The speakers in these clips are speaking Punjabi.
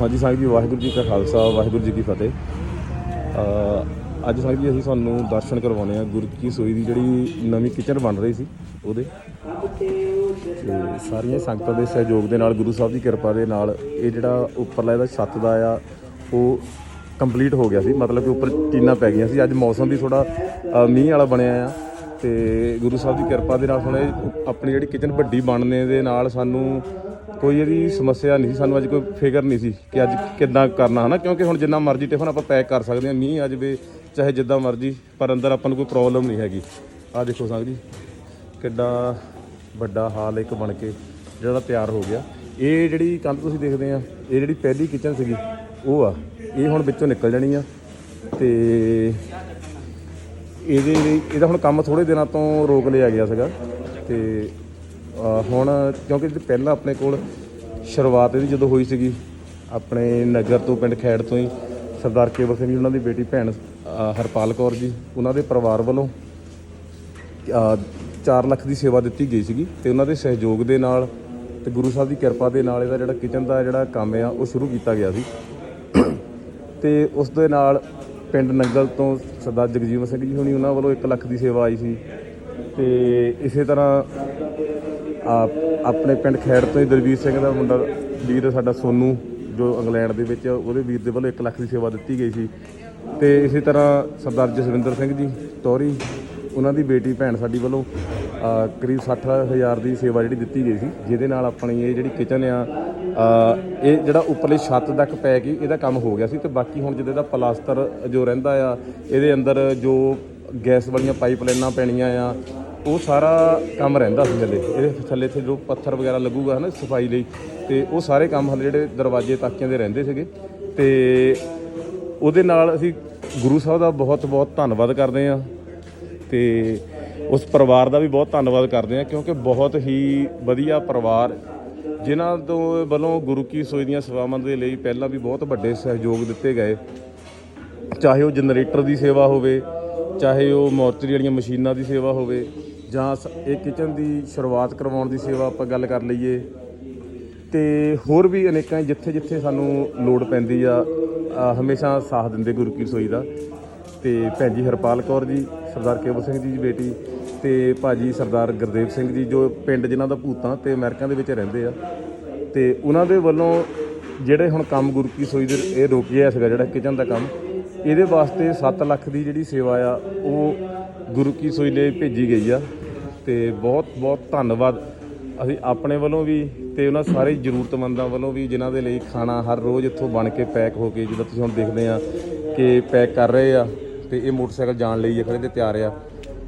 ਹਾਂਜੀ ਸਾਹਿਬ ਜੀ, ਵਾਹਿਗੁਰੂ ਜੀ ਕਾ ਖਾਲਸਾ, ਵਾਹਿਗੁਰੂ ਜੀ ਕੀ ਫਤਿਹ। ਅੱਜ ਸਾਹਿਬ ਜੀ ਅਸੀਂ ਤੁਹਾਨੂੰ ਦਰਸ਼ਨ ਕਰਵਾਉਣੇ ਆ, ਗੁਰੂ ਕੀ ਸੋਈ ਦੀ ਜਿਹੜੀ ਨਵੀਂ ਕਿਚਨ ਬਣ ਰਹੀ ਸੀ, ਉਹਦੇ। ਤੇ ਸਾਰੀਆਂ ਸੰਗਤਾਂ ਦੇ ਸਹਿਯੋਗ ਦੇ ਨਾਲ, ਗੁਰੂ ਸਾਹਿਬ ਦੀ ਕਿਰਪਾ ਦੇ ਨਾਲ, ਇਹ ਜਿਹੜਾ ਉੱਪਰਲਾ ਇਹਦਾ ਛੱਤ ਦਾ ਆ, ਉਹ ਕੰਪਲੀਟ ਹੋ ਗਿਆ ਸੀ। ਮਤਲਬ ਕਿ ਉੱਪਰ ਟੀਨਾਂ ਪੈ ਗਈਆਂ ਸੀ। ਅੱਜ ਮੌਸਮ ਵੀ ਥੋੜਾ ਮੀਂਹ ਵਾਲਾ ਬਣਿਆ ਆ। ਤੇ ਗੁਰੂ ਸਾਹਿਬ ਦੀ ਕਿਰਪਾ ਦੇ ਨਾਲ ਹੁਣ ਆਪਣੀ ਜਿਹੜੀ ਕਿਚਨ ਵੱਡੀ ਬਣਨੇ ਦੇ ਨਾਲ ਸਾਨੂੰ ਕੋਈ ਇਹਦੀ ਸਮੱਸਿਆ ਨਹੀਂ ਸੀ, ਸਾਨੂੰ ਅੱਜ ਕੋਈ ਫਿਕਰ ਨਹੀਂ ਸੀ ਕਿ ਅੱਜ ਕਿੱਦਾਂ ਕਰਨਾ, ਹਨਾ? ਕਿਉਂਕਿ ਹੁਣ ਜਿੰਨਾ ਮਰਜ਼ੀ ਟਿਫਨ ਆਪਾਂ ਪੈਕ ਕਰ ਸਕਦੇ ਹਾਂ, ਮੀਂਹ ਆ ਜਾਵੇ ਚਾਹੇ ਜਿੱਦਾਂ ਮਰਜ਼ੀ, ਪਰ ਅੰਦਰ ਆਪਾਂ ਨੂੰ ਕੋਈ ਪ੍ਰੋਬਲਮ ਨਹੀਂ ਹੈਗੀ। ਆ ਦੇਖੋ ਸੰਗ ਜੀ, ਕਿੱਡਾ ਵੱਡਾ ਹਾਲ ਇੱਕ ਬਣ ਕੇ ਜਿਹੜਾ ਤਿਆਰ ਹੋ ਗਿਆ। ਇਹ ਜਿਹੜੀ ਕੰਧ ਤੁਸੀਂ ਦੇਖਦੇ ਆ, ਇਹ ਜਿਹੜੀ ਪਹਿਲੀ ਕਿਚਨ ਸੀਗੀ, ਉਹ ਆ, ਇਹ ਹੁਣ ਵਿੱਚੋਂ ਨਿਕਲ ਜਾਣੀ ਆ ਤੇ ਇਹਦੇ ਲਈ, ਇਹਦਾ ਹੁਣ ਕੰਮ ਥੋੜੇ ਦਿਨਾਂ ਤੋਂ ਰੋਕ ਲਿਆ ਗਿਆ ਸੀਗਾ ਤੇ ਹੁਣ ਕਿਉਂਕਿ ਪਹਿਲਾਂ ਆਪਣੇ ਕੋਲ ਸ਼ੁਰੂਆਤ ਇਹਦੀ ਜਦੋਂ ਹੋਈ ਸੀਗੀ, ਆਪਣੇ ਨਗਰ ਤੋਂ, ਪਿੰਡ ਖੈੜ ਤੋਂ ਹੀ, ਸਰਦਾਰ ਕੇਵਲ ਸਿੰਘ ਜੀ, ਉਹਨਾਂ ਦੀ ਬੇਟੀ ਭੈਣ ਹਰਪਾਲ ਕੌਰ ਜੀ, ਉਹਨਾਂ ਦੇ ਪਰਿਵਾਰ ਵੱਲੋਂ 4 ਲੱਖ ਦੀ ਸੇਵਾ ਦਿੱਤੀ ਗਈ ਸੀਗੀ ਤੇ ਉਹਨਾਂ ਦੇ ਸਹਿਯੋਗ ਦੇ ਨਾਲ ਤੇ ਗੁਰੂ ਸਾਹਿਬ ਦੀ ਕਿਰਪਾ ਦੇ ਨਾਲ ਇਹਦਾ ਜਿਹੜਾ ਕਿਚਨ ਦਾ ਜਿਹੜਾ ਕੰਮ ਆ, ਉਹ ਸ਼ੁਰੂ ਕੀਤਾ ਗਿਆ ਸੀ। ਤੇ ਉਸ ਦੇ ਨਾਲ ਪਿੰਡ ਨੰਗਲ ਤੋਂ ਸਰਦਾਰ ਜਗਜੀਵਨ ਸਿੰਘ ਜੀ ਹੁਣੀ, ਉਹਨਾਂ ਵੱਲੋਂ 1 ਲੱਖ ਦੀ ਸੇਵਾ ਆਈ ਸੀ। ਤੇ ਇਸੇ ਤਰ੍ਹਾਂ ਆਪਣੇ ਪਿੰਡ ਖੈੜ ਤੋਂ ਹੀ ਦਲਵੀਰ ਸਿੰਘ ਦਾ ਮੁੰਡਾ ਵੀਰ ਸਾਡਾ ਸੋਨੂ ਜੋ ਇੰਗਲੈਂਡ ਦੇ ਵਿੱਚ ਉਹਦੇ ਵੀਰ ਦੇ ਵੱਲੋਂ 1 ਲੱਖ ਦੀ ਸੇਵਾ ਦਿੱਤੀ ਗਈ ਸੀ। ਤੇ ਇਸੇ ਤਰ੍ਹਾਂ ਸਰਦਾਰ ਜਸਵਿੰਦਰ ਸਿੰਘ ਜੀ ਟੋਰੀ ਉਹਨਾਂ ਦੀ ਬੇਟੀ ਭੈਣ ਸਾਡੀ ਵੱਲੋਂ ਅਹ, ਕਰੀਬ 60000 ਦੀ ਸੇਵਾ ਜਿਹੜੀ ਦਿੱਤੀ ਗਈ ਸੀ ਜਿਹਦੇ ਨਾਲ ਆਪਣੀ ਇਹ ਜਿਹੜੀ ਕਿਚਨ ਆ ਇਹ ਜਿਹੜਾ ਉੱਪਰਲੀ ਛੱਤ ਤੱਕ ਪੈ ਗਈ ਇਹਦਾ ਕੰਮ ਹੋ ਗਿਆ ਸੀ ਤੇ ਬਾਕੀ ਹੁਣ ਜਿਹਦੇ ਦਾ ਪਲਾਸਟਰ ਜੋ ਰਹਿੰਦਾ ਆ ਇਹਦੇ ਅੰਦਰ ਜੋ ਗੈਸ ਵਾਲੀਆਂ ਪਾਈਪਲਾਈਨਾਂ ਪੈਣੀਆਂ ਆ ਉਹ ਸਾਰਾ ਕੰਮ ਰਹਿੰਦਾ ਸੀ ਥੱਲੇ ਇਹਦੇ ਥੱਲੇ ਇੱਥੇ ਜੋ ਪੱਥਰ ਵਗੈਰਾ ਲੱਗੂਗਾ ਹਨਾ ਸਫ਼ਾਈ ਲਈ, ਤੇ ਉਹ ਸਾਰੇ ਕੰਮ ਹਲੇ ਜਿਹੜੇ ਦਰਵਾਜ਼ੇ ਤਾਕਿਆਂ ਦੇ ਰਹਿੰਦੇ ਸੀਗੇ। ਤੇ ਉਹਦੇ ਨਾਲ ਅਸੀਂ ਗੁਰੂ ਸਾਹਿਬ ਦਾ ਬਹੁਤ ਬਹੁਤ ਧੰਨਵਾਦ ਕਰਦੇ ਹਾਂ। ਤੇ ਉਸ ਪਰਿਵਾਰ ਦਾ ਵੀ ਬਹੁਤ ਧੰਨਵਾਦ ਕਰਦੇ ਹਾਂ, ਕਿਉਂਕਿ ਬਹੁਤ ਹੀ ਵਧੀਆ ਪਰਿਵਾਰ। ਜਿਨ੍ਹਾਂ ਤੋਂ ਵੱਲੋਂ ਗੁਰੂ ਕੀ ਸੋਈ ਦੀਆਂ ਸੇਵਾਵਾਂ ਦੇ ਲਈ ਪਹਿਲਾਂ ਵੀ ਬਹੁਤ ਵੱਡੇ ਸਹਿਯੋਗ ਦਿੱਤੇ ਗਏ। ਚਾਹੇ ਉਹ ਜਨਰੇਟਰ ਦੀ ਸੇਵਾ ਹੋਵੇ, ਚਾਹੇ ਉਹ ਮੋਰਚਰੀ ਵਾਲੀਆਂ ਮਸ਼ੀਨਾਂ ਦੀ ਸੇਵਾ ਹੋਵੇ ਜਾਂ ਸ- ਇਹ ਕਿਚਨ ਦੀ ਸ਼ੁਰੂਆਤ ਕਰਵਾਉਣ ਦੀ ਸੇਵਾ ਆਪਾਂ ਗੱਲ ਕਰ ਲਈਏ। ਤੇ ਹੋਰ ਵੀ ਅਨੇਕਾਂ ਜਿੱਥੇ ਜਿੱਥੇ ਸਾਨੂੰ ਲੋੜ ਪੈਂਦੀ ਆ ਹਮੇਸ਼ਾ ਸਾਥ ਦਿੰਦੇ ਗੁਰੂ ਕੀ ਰਸੋਈ ਦਾ। ਤੇ ਭੈਣ ਜੀ ਹਰਪਾਲ ਕੌਰ ਜੀ, ਸਰਦਾਰ ਕੇਵਲ ਸਿੰਘ ਜੀ ਦੀ ਬੇਟੀ ਤੇ ਭਾਜੀ ਸਰਦਾਰ ਗੁਰਦੇਵ ਸਿੰਘ ਜੀ, ਜੋ ਪਿੰਡ ਜਿਨ੍ਹਾਂ ਦਾ ਭੂਤਾਂ ਤੇ ਅਮਰੀਕਾ ਦੇ ਵਿੱਚ ਰਹਿੰਦੇ ਆ। ਤੇ ਉਹਨਾਂ ਦੇ ਵੱਲੋਂ ਜਿਹੜੇ ਹੁਣ ਕੰਮ ਗੁਰੂ ਕੀ ਰਸੋਈ ਦੇ ਇਹ ਰੋਕਿਆ ਸੀਗਾ, ਜਿਹੜਾ ਕਿਚਨ ਦਾ ਕੰਮ, ਇਹਦੇ ਵਾਸਤੇ 7 ਲੱਖ ਦੀ ਜਿਹੜੀ ਸੇਵਾ ਆ, ਉਹ ਗੁਰੂ ਕੀ ਰਸੋਈ ਲਈ ਭੇਜੀ ਗਈ ਆ। ਤੇ ਬਹੁਤ ਬਹੁਤ ਧੰਨਵਾਦ। ਅਸੀਂ ਆਪਣੇ ਵੱਲੋਂ ਵੀ ਤੇ ਉਹਨਾਂ ਸਾਰੇ ਜ਼ਰੂਰਤਮੰਦਾਂ ਵੱਲੋਂ ਵੀ ਜਿਨ੍ਹਾਂ ਦੇ ਲਈ ਖਾਣਾ ਹਰ ਰੋਜ਼ ਇੱਥੋਂ ਬਣ ਕੇ ਪੈਕ ਹੋ ਕੇ ਜਿੱਦਾਂ ਤੁਸੀਂ ਹੁਣ ਦੇਖਦੇ ਆ ਕਿ ਪੈਕ ਕਰ ਰਹੇ ਆ ਤੇ ਇਹ ਮੋਟਰਸਾਈਕਲ ਜਾਣ ਲਈ ਆ ਖੜੇ ਤੇ ਤਿਆਰ ਆ।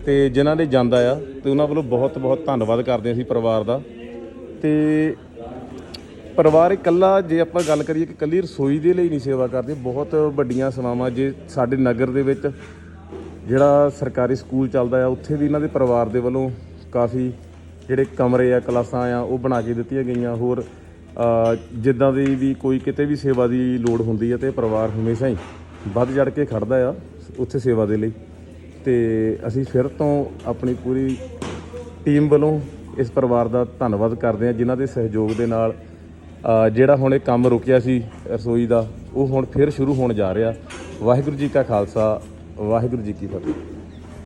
ਤੇ ਜਿਨ੍ਹਾਂ ਦੇ ਜਾਂਦਾ ਆ ਤੇ ਉਹਨਾਂ ਵੱਲੋਂ ਬਹੁਤ ਬਹੁਤ ਧੰਨਵਾਦ ਕਰਦੇ ਅਸੀਂ ਪਰਿਵਾਰ ਦਾ। ਤੇ ਪਰਿਵਾਰ ਇਕੱਲਾ ਜੇ ਆਪਾਂ ਗੱਲ ਕਰੀਏ ਕਿ ਇਕੱਲੀ ਰਸੋਈ ਦੇ ਲਈ ਨਹੀਂ ਸੇਵਾ ਕਰਦੇ, ਬਹੁਤ ਵੱਡੀਆਂ ਸੇਵਾਵਾਂ ਜੇ ਸਾਡੇ ਨਗਰ ਦੇ ਵਿੱਚ ਜਿਹੜਾ ਸਰਕਾਰੀ ਸਕੂਲ ਚੱਲਦਾ ਆ, ਉੱਥੇ ਵੀ ਇਹਨਾਂ ਦੇ ਪਰਿਵਾਰ ਦੇ ਵੱਲੋਂ ਕਾਫੀ ਜਿਹੜੇ ਕਮਰੇ ਆ, ਕਲਾਸਾਂ ਆ, ਉਹ ਬਣਾ ਕੇ ਦਿੱਤੀਆਂ ਗਈਆਂ। ਹੋਰ ਜਿੱਦਾਂ ਦੀ ਵੀ ਕੋਈ ਕਿਤੇ ਵੀ ਸੇਵਾ ਦੀ ਲੋੜ ਹੁੰਦੀ ਹੈ ਤੇ ਪਰਿਵਾਰ ਹਮੇਸ਼ਾ ਹੀ ਵੱਧ ਚੜ ਕੇ ਖੜਦਾ ਆ ਉੱਥੇ ਸੇਵਾ ਦੇ ਲਈ। ਤੇ ਅਸੀਂ ਫਿਰ ਤੋਂ ਆਪਣੀ ਪੂਰੀ ਟੀਮ ਵੱਲੋਂ ਇਸ ਪਰਿਵਾਰ ਦਾ ਧੰਨਵਾਦ ਕਰਦੇ ਹਾਂ ਜਿਨ੍ਹਾਂ ਦੇ ਸਹਿਯੋਗ ਦੇ ਨਾਲ ਜਿਹੜਾ ਹੁਣ ਇਹ ਕੰਮ ਰੁਕਿਆ ਸੀ ਰਸੋਈ ਦਾ, ਉਹ ਹੁਣ ਫਿਰ ਸ਼ੁਰੂ ਹੋਣ ਜਾ ਰਿਹਾ। ਵਾਹਿਗੁਰੂ ਜੀ ਕਾ ਖਾਲਸਾ, ਵਾਹਿਗੁਰੂ ਜੀ ਕੀ ਫਤਿਹ।